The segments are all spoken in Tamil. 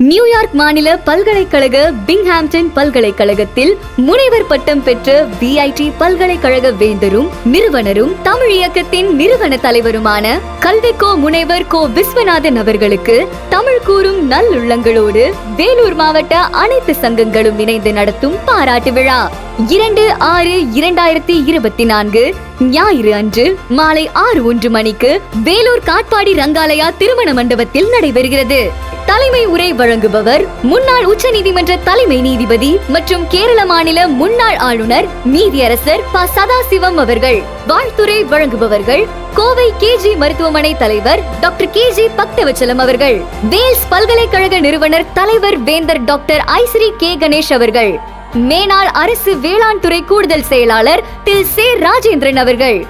நியூயார்க் மாநில பல்கலைக்கழக பிங்ஹாம்டன் பல்கலைக்கழகத்தில் முனைவர் பட்டம் பெற்ற விஐடி பல்கலைக்கழக வேந்தரும் நிறுவனரும் தமிழ் இயக்கத்தின் நிறுவன தலைவருமான கல்விக்கோ முனைவர் கோ விஸ்வநாதன் அவர்களுக்கு தமிழ் கூறும் நல்லுள்ளங்களோடு வேலூர் மாவட்ட அனைத்து சங்கங்களும் இணைந்து நடத்தும் பாராட்டு விழா. இரண்டு ஆறு இரண்டாயிரத்தி இருபத்தி நான்கு ஞாயிறு அன்று மாலை ஆறு ஒன்று மணிக்கு வேலூர் காட்பாடி ரங்காலயா திருமண மண்டபத்தில் நடைபெறுகிறது. தலைமை உரை வழங்குபவர் முன்னாள் உச்ச நீதிமன்ற தலைமை நீதிபதி மற்றும் கேரள மாநில முன்னாள் ஆளுநர் நீதியரசர் ப. சதாசிவம் அவர்கள் வாழ்த்துரை வழங்குபவர்கள் கோவை கேஜி மருத்துவமனை தலைவர் டாக்டர் கேஜி பக்தவச்சலம் அவர்கள் வேல்ஸ் பல்கலைக்கழக நிறுவனர் தலைவர் வேந்தர் டாக்டர் ஐஸ்ரீ கே. கணேஷ் அவர்கள் மேனாள் அரசு வேளாண் துறை கூடுதல் செயலாளர் தில் சே ராஜேந்திரன் அவர்கள்.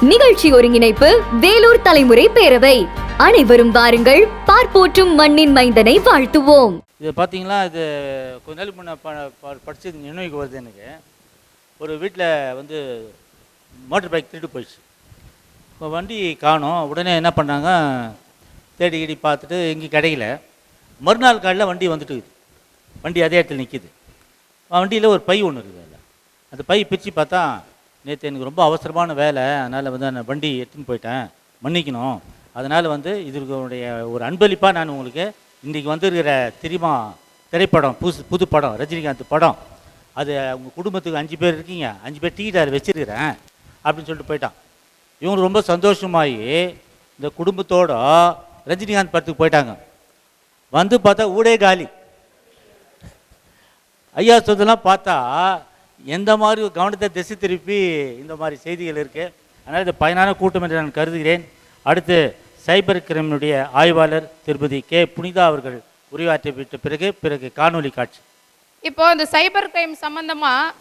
நிகழ்ச்சி ஒருங்கிணைப்பு வேலூர் தலைமுறை பேரவை. அனைவரும் வாருங்கள் பார்ப்போற்றும் மண்ணின் மைந்தனை வாழ்த்துவோம். இது பார்த்தீங்களா இது கொஞ்ச நாள் முன்ன ப ப- நினைவுக்கு வருது எனக்கு. ஒரு வீட்டில் வந்து மோட்டர் பைக் திருட்டு போயிடுச்சு. இப்போ வண்டி காணோம் உடனே என்ன பண்ணாங்க தேடி கீடி பார்த்துட்டு எங்கேயும் கிடைக்கல. மறுநாள் காலையில் வண்டி வந்துட்டு இருக்குது. வண்டி அதே இடத்துல நிற்கிது வண்டியில் ஒரு பை ஒன்று இருக்குது அதில். அந்த பை பிரித்து பார்த்தா நேற்று எனக்கு ரொம்ப அவசரமான வேலை அதனால் வந்து அந்த வண்டி எடுத்துன்னு போயிட்டேன் மன்னிக்கணும். அதனால் வந்து இதனுடைய ஒரு அன்பளிப்பாக நான் உங்களுக்கு இன்றைக்கி வந்திருக்கிற தெரியுமா? திரைப்படம் புதுசு புது படம் ரஜினிகாந்த் படம். அது உங்கள் குடும்பத்துக்கு அஞ்சு பேர் இருக்கீங்க. அஞ்சு பேர் டிக்கெட் அதில் வச்சிருக்கிறேன் அப்படின்னு சொல்லிட்டு போயிட்டான். இவங்க ரொம்ப சந்தோஷமாகி இந்த குடும்பத்தோட ரஜினிகாந்த் படத்துக்கு போயிட்டாங்க. வந்து பார்த்தா ஊடே காலி. ஐயா சொந்தெல்லாம் பார்த்தா எந்த மாதிரி கவனத்தை திசை திருப்பி இந்த மாதிரி செய்திகள் இருக்குது அதனால் இது பயனான கூட்டம் என்று நான் கருதுகிறேன். அடுத்து சைபர் கிரைமினுடைய ஆய்வாளர் திருப்பதி கே. புனிதா அவர்கள் உரையாற்றி விட்ட பிறகு பிறகு காணொளி காட்சி. இப்போ இந்த சைபர் கிரைம் சம்மந்தமாக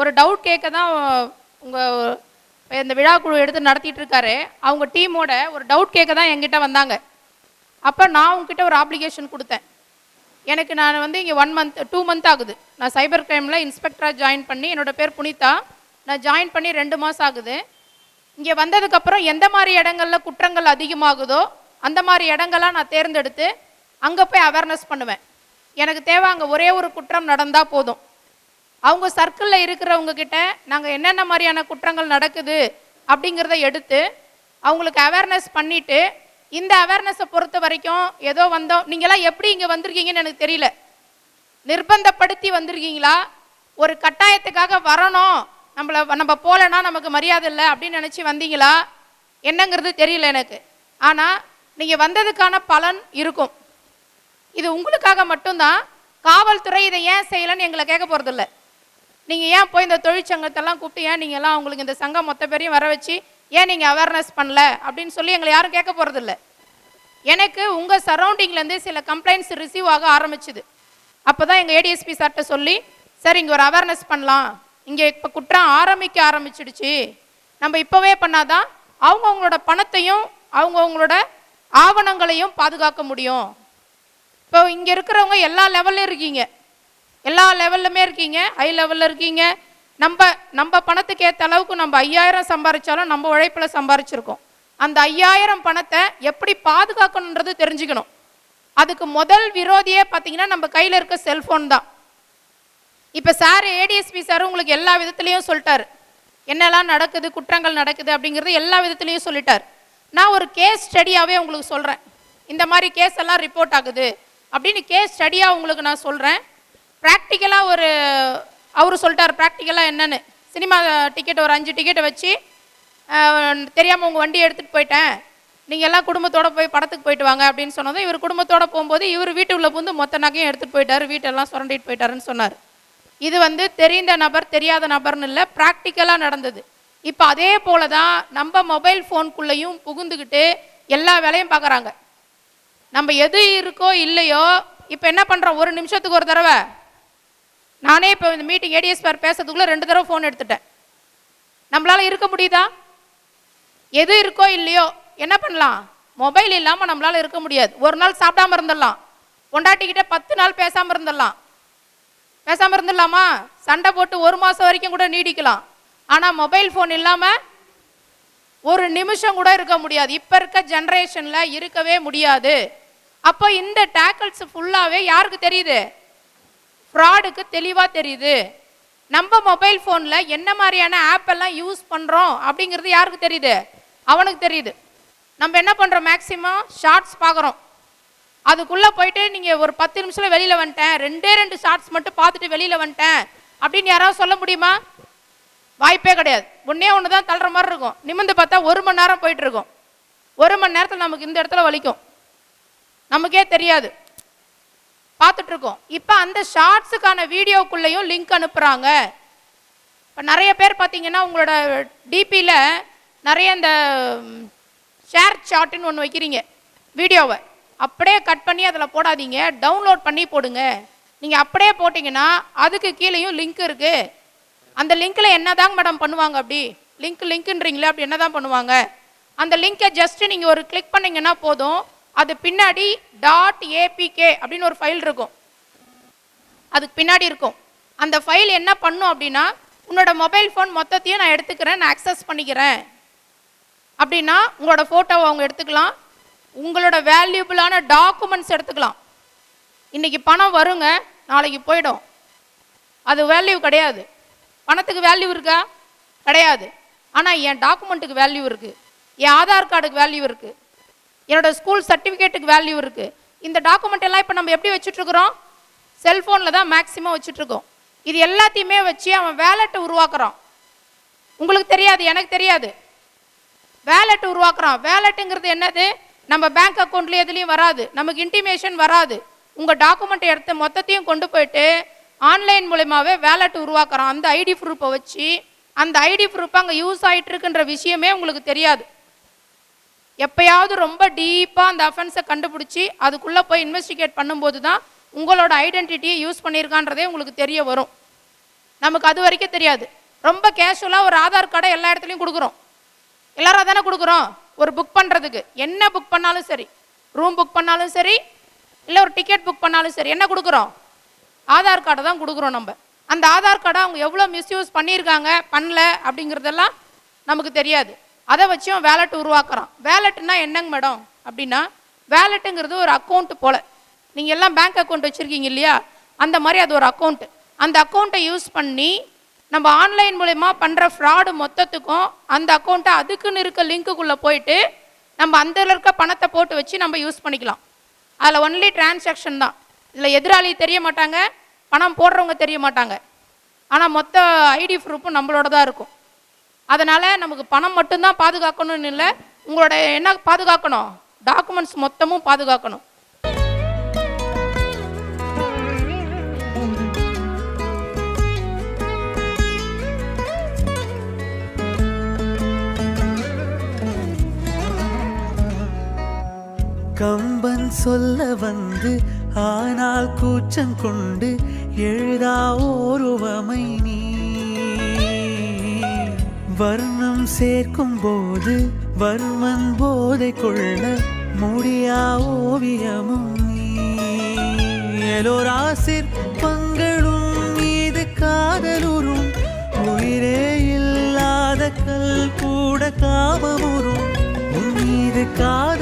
ஒரு டவுட் கேட்க தான் உங்கள் இந்த விழாக்குழு எடுத்து நடத்திட்டு இருக்காரு. அவங்க டீமோட ஒரு டவுட் கேட்க தான் என்கிட்ட வந்தாங்க. அப்போ நான் உங்ககிட்ட ஒரு அப்ளிகேஷன் கொடுத்தேன். எனக்கு நான் வந்து இங்கே ஒன் மந்த் டூ மந்த் ஆகுது. நான் சைபர் கிரைமில் இன்ஸ்பெக்டராக ஜாயின் பண்ணி என்னோட பேர் புனிதா. நான் ஜாயின் பண்ணி ரெண்டு மாதம் ஆகுது. இங்கே வந்ததுக்கப்புறம் எந்த மாதிரி இடங்கள்ல குற்றங்கள் அதிகமாகுதோ அந்த மாதிரி இடங்கள்லாம் நான் தேர்ந்தெடுத்து அங்கே போய் அவேர்னஸ் பண்ணுவேன். எனக்கு தேவை அங்கே ஒரே ஒரு குற்றம் நடந்தால் போதும். அவங்க சர்க்கிளில் இருக்கிறவங்க கிட்ட நாங்கள் என்னென்ன மாதிரியான குற்றங்கள் நடக்குது? அப்படிங்கிறத எடுத்து அவங்களுக்கு அவேர்னஸ் பண்ணிட்டு இந்த அவேர்னஸை பொறுத்த வரைக்கும் ஏதோ வந்தோம். நீங்களாம் எப்படி இங்கே வந்திருக்கீங்கன்னு எனக்கு தெரியல. நிர்பந்தப்படுத்தி வந்திருக்கீங்களா? ஒரு கட்டாயத்துக்காக வரணும். நம்மளை நம்ம போகலன்னா நமக்கு மரியாதை இல்லை அப்படின்னு நினச்சி வந்தீங்களா? என்னங்கிறது தெரியல எனக்கு. ஆனால் நீங்கள் வந்ததுக்கான பலன் இருக்கும். இது உங்களுக்காக மட்டும்தான். காவல்துறை இதை ஏன் செய்யலைன்னு எங்களை கேட்க போகிறதில்ல நீங்கள் ஏன் போய் இந்த தொழிற்சங்கத்தெல்லாம் கூப்பிட்டு ஏன் நீங்கள் எல்லாம் உங்களுக்கு இந்த சங்கம் மொத்த பேரையும் வர வச்சு ஏன் நீங்கள் அவேர்னஸ் பண்ணல? அப்படின்னு சொல்லி எங்களை யாரும் கேட்க போகிறதில்ல எனக்கு உங்கள் சரௌண்டிங்லேருந்து சில கம்ப்ளைண்ட்ஸ் ரிசீவ் ஆக ஆரம்பிச்சுது. அப்போ தான் எங்கள் ஏடிஎஸ்பி சார்கிட்ட சொல்லி சார் இங்கே ஒரு அவேர்னஸ் பண்ணலாம். இங்கே இப்போ குற்றம் ஆரம்பிக்க ஆரம்பிச்சிடுச்சு. நம்ம இப்போவே பண்ணாதான் அவங்கவுங்களோட பணத்தையும் அவங்கவுங்களோட ஆவணங்களையும் பாதுகாக்க முடியும். இப்போ இங்கே இருக்கிறவங்க எல்லா லெவல்லையும் இருக்கீங்க. எல்லா லெவல்லுமே இருக்கீங்க. ஹை லெவலில் இருக்கீங்க. நம்ம நம்ம பணத்துக்கு ஏற்ற அளவுக்கு நம்ம ஐயாயிரம் சம்பாரிச்சாலும் நம்ம உழைப்பில் சம்பாரிச்சிருக்கோம். அந்த ஐயாயிரம் பணத்தை எப்படி பாதுகாக்கணுன்றது தெரிஞ்சுக்கணும். அதுக்கு முதல் விரோதியே பார்த்தீங்கன்னா நம்ம கையில் இருக்க செல்ஃபோன் தான். இப்போ சார் ஏடிஎஸ்பி சார் உங்களுக்கு எல்லா விதத்துலேயும் சொல்லிட்டாரு. என்னெல்லாம் நடக்குது குற்றங்கள் நடக்குது அப்படிங்கிறது எல்லா விதத்துலேயும் சொல்லிட்டார். நான் ஒரு கேஸ் ஸ்டடியாகவே உங்களுக்கு சொல்கிறேன் இந்த மாதிரி கேஸ் எல்லாம் ரிப்போர்ட் ஆகுது அப்படின்னு கேஸ் ஸ்டடியாக உங்களுக்கு நான் சொல்கிறேன் ப்ராக்டிக்கலாக ஒரு அவர் சொல்லிட்டார் ப்ராக்டிக்கலாக என்னென்னு. சினிமா டிக்கெட் ஒரு அஞ்சு டிக்கெட்டை வச்சு தெரியாமல் உங்கள் வண்டியை எடுத்துகிட்டு போயிட்டேன். நீங்கள் எல்லாம் குடும்பத்தோட போய் படத்துக்கு போயிட்டு வாங்க அப்படின்னு சொன்னதும் இவர் குடும்பத்தோட போகும்போது இவர் வீட்டுக்குள்ளே புந்து மொத்த நகையும் எடுத்துகிட்டு போயிட்டார் வீட்டெல்லாம் சுரண்டிட்டு போயிட்டாருன்னு சொன்னார். இது வந்து தெரிந்த நபர் தெரியாத நபர்னு இல்லை ப்ராக்டிக்கலாக நடந்தது. இப்போ அதே போல தான் நம்ம மொபைல் ஃபோனுக்குள்ளேயும் புகுந்துக்கிட்டு எல்லா வேலையும் பார்க்குறாங்க நம்ம எது இருக்கோ இல்லையோ இப்போ என்ன பண்ணுறோம் ஒரு நிமிஷத்துக்கு ஒரு தடவை நானே இப்போ இந்த மீட்டிங் ஏடிஎஸ் பார் பேசுறதுக்குள்ளே ரெண்டு தடவை ஃபோன் எடுத்துட்டேன். நம்மளால் இருக்க முடியுதா? எது இருக்கோ இல்லையோ என்ன பண்ணலாம்? மொபைல் இல்லாமல் நம்மளால் இருக்க முடியாது. ஒரு நாள் சாப்பிடாம இருந்துடலாம். பொண்டாட்டிக்கிட்ட பத்து நாள் பேசாமல் இருந்துடலாம். பேசாமல் இருந்துடலாமா? சண்டை போட்டு ஒரு மாதம் வரைக்கும் கூட நீடிக்கலாம். ஆனால் மொபைல் ஃபோன் இல்லாமல் ஒரு நிமிஷம் கூட இருக்க முடியாது. இப்போ இருக்க ஜென்ரேஷனில் இருக்கவே முடியாது. அப்போ இந்த டேக்கிள்ஸ் ஃபுல்லாகவே யாருக்கு தெரியுது? ஃப்ராடுக்கு தெளிவாக தெரியுது. நம்ம மொபைல் ஃபோனில் என்ன மாதிரியான ஆப் எல்லாம் யூஸ் பண்ணுறோம் அப்படிங்கிறது யாருக்கு தெரியுது? அவனுக்கு தெரியுது. நம்ம என்ன பண்ணுறோம் மேக்ஸிமம் ஷார்ட்ஸ் பார்க்குறோம் அதுக்குள்ளே போயிட்டு நீங்கள் ஒரு பத்து நிமிஷத்தில் வெளியில் வந்துட்டேன். ரெண்டே ரெண்டு ஷார்ட்ஸ் மட்டும் பார்த்துட்டு வெளியில் வந்துட்டேன். அப்படின்னு யாராவது சொல்ல முடியுமா? வாய்ப்பே கிடையாது. ஒன்றே ஒன்று தான் தள்ளுற மாதிரி இருக்கும். நிமிந்து பார்த்தா ஒரு மணி நேரம் போயிட்டு இருக்கும். ஒரு மணி நேரத்தில் நமக்கு இந்த இடத்துல வலிக்கும். நமக்கே தெரியாது. பார்த்துட்டு இருக்கோம் இப்போ அந்த ஷார்ட்ஸுக்கான வீடியோக்குள்ளேயும் லிங்க் அனுப்புகிறாங்க இப்போ நிறைய பேர் பார்த்தீங்கன்னா உங்களோட டிபியில் நிறைய இந்த ஷேர் ஷார்ட்டுன்னு ஒன்று வைக்கிறீங்க வீடியோவை. அப்படியே கட் பண்ணி அதில் போடாதீங்க. டவுன்லோட் பண்ணி போடுங்க. நீங்கள் அப்படியே போட்டிங்கன்னா அதுக்கு கீழேயும் லிங்க் இருக்குது அந்த லிங்க்கில் என்னதாங்க மேடம் பண்ணுவாங்க அப்படி? லிங்க் லிங்க்ன்றீங்களே அப்படி என்னதான் பண்ணுவாங்க? அந்த லிங்கை ஜஸ்ட்டு நீங்கள் ஒரு கிளிக் பண்ணிங்கன்னா போதும். அது பின்னாடி டாட் ஏபிகே அப்படின்னு ஒரு ஃபைல் இருக்கும். அதுக்கு பின்னாடி இருக்கும். அந்த ஃபைல் என்ன பண்ணும் அப்படின்னா உன்னோட மொபைல் ஃபோன் மொத்தத்தையும் நான் எடுத்துக்கிறேன் நான் அக்சஸ் பண்ணிக்கிறேன். அப்படின்னா உங்களோட ஃபோட்டோவை அவங்க எடுத்துக்கலாம். உங்களோட வேல்யூபிளான டாக்குமெண்ட்ஸ் எடுத்துக்கலாம். இன்றைக்கி பணம் வருங்க நாளைக்கு போயிடும். அது வேல்யூ கிடையாது. பணத்துக்கு வேல்யூ இருக்கா? கிடையாது. ஆனால் என் டாக்குமெண்ட்டுக்கு வேல்யூ இருக்குது என் ஆதார் கார்டுக்கு வேல்யூ இருக்குது என்னோட ஸ்கூல் சர்டிஃபிகேட்டுக்கு வேல்யூ இருக்குது இந்த டாக்குமெண்ட் எல்லாம் இப்போ நம்ம எப்படி வச்சுட்ருக்குறோம் செல்ஃபோனில் தான் மேக்ஸிமம் வச்சுட்ருக்கோம் இது எல்லாத்தையுமே வச்சு அவன் வேலெட்டை உருவாக்குறான். உங்களுக்கு தெரியாது எனக்கு தெரியாது. வேலெட் உருவாக்குறான். வேலெட்டுங்கிறது என்னது? நம்ம பேங்க் அக்கௌண்ட்லேயும் எதுலேயும் வராது. நமக்கு இன்டிமேஷன் வராது. உங்கள் டாக்குமெண்ட் எடுத்து மொத்தத்தையும் கொண்டு போயிட்டு ஆன்லைன் மூலயமாவே வேலெட் உருவாக்குறான். அந்த ஐடி ப்ரூஃபை வச்சு அந்த ஐடி ப்ரூஃப் அங்கே யூஸ் ஆகிட்டு இருக்குன்ற விஷயமே உங்களுக்கு தெரியாது. எப்பயாவது ரொம்ப டீப்பாக அந்த அஃபென்ஸை கண்டுபிடிச்சி அதுக்குள்ளே போய் இன்வெஸ்டிகேட் பண்ணும்போது தான் உங்களோட ஐடென்டிட்டியை யூஸ் பண்ணியிருக்கான்றதே உங்களுக்கு தெரிய வரும். நமக்கு அது வரைக்கும் தெரியாது. ரொம்ப கேஷுவலாக ஒரு ஆதார் கார்டை எல்லா இடத்துலையும் கொடுக்குறோம். எல்லாரும் தானே கொடுக்குறோம்? ஒரு புக் பண்ணுறதுக்கு என்ன புக் பண்ணாலும் சரி. ரூம் புக் பண்ணாலும் சரி. இல்லை ஒரு டிக்கெட் புக் பண்ணாலும் சரி. என்ன கொடுக்குறோம்? ஆதார் கார்டை தான் கொடுக்குறோம் நம்ம. அந்த ஆதார் கார்டை அவங்க எவ்வளோ மிஸ்யூஸ் பண்ணியிருக்காங்க பண்ணல அப்படிங்கிறதெல்லாம் நமக்கு தெரியாது. அதை வச்சும் வேலெட் உருவாக்குறான். வேலெட்னா என்னங்க மேடம்? அப்படின்னா வேலெட்டுங்கிறது ஒரு அக்கௌண்ட் போல. நீங்கள் எல்லாம் பேங்க் அக்கௌண்ட் வச்சுருக்கீங்க இல்லையா? அந்த மாதிரி அது ஒரு அக்கௌண்ட் அந்த அக்கௌண்ட்டை யூஸ் பண்ணி நம்ம ஆன்லைன் மூலயமா பண்ணுற ஃப்ராடு மொத்தத்துக்கும் அந்த அக்கௌண்ட்டை அதுக்குன்னு இருக்க லிங்க்குக்குள்ளே போயிட்டு நம்ம அந்த இருக்க பணத்தை போட்டு வச்சு நம்ம யூஸ் பண்ணிக்கலாம். அதில் ஒன்லி டிரான்சாக்ஷன் தான். இதில் எதிராளி தெரிய மாட்டாங்க பணம் போடுறவங்க தெரிய மாட்டாங்க. ஆனால் மொத்த ஐடி ப்ரூஃபும் நம்மளோட தான் இருக்கும். அதனால் நமக்கு பணம் மட்டும்தான் பாதுகாக்கணும்னு இல்லை உங்களோட என்ன பாதுகாக்கணும்? டாக்குமெண்ட்ஸ் மொத்தமும் பாதுகாக்கணும். கம்பன் சொல்ல வந்து ஆனால் கூச்சம் கொண்டு எழுதா ஓருவமை நீ வர்ணம் சேர்க்கும் போது வர்மன் போதை கொள்ள முடியா ஓவியமும் நீ. எலோரா சிற்பங்களும் மீது காதலுறும் உயிரே இல்லாத கல் கூட காமமுறும் மீது காதல்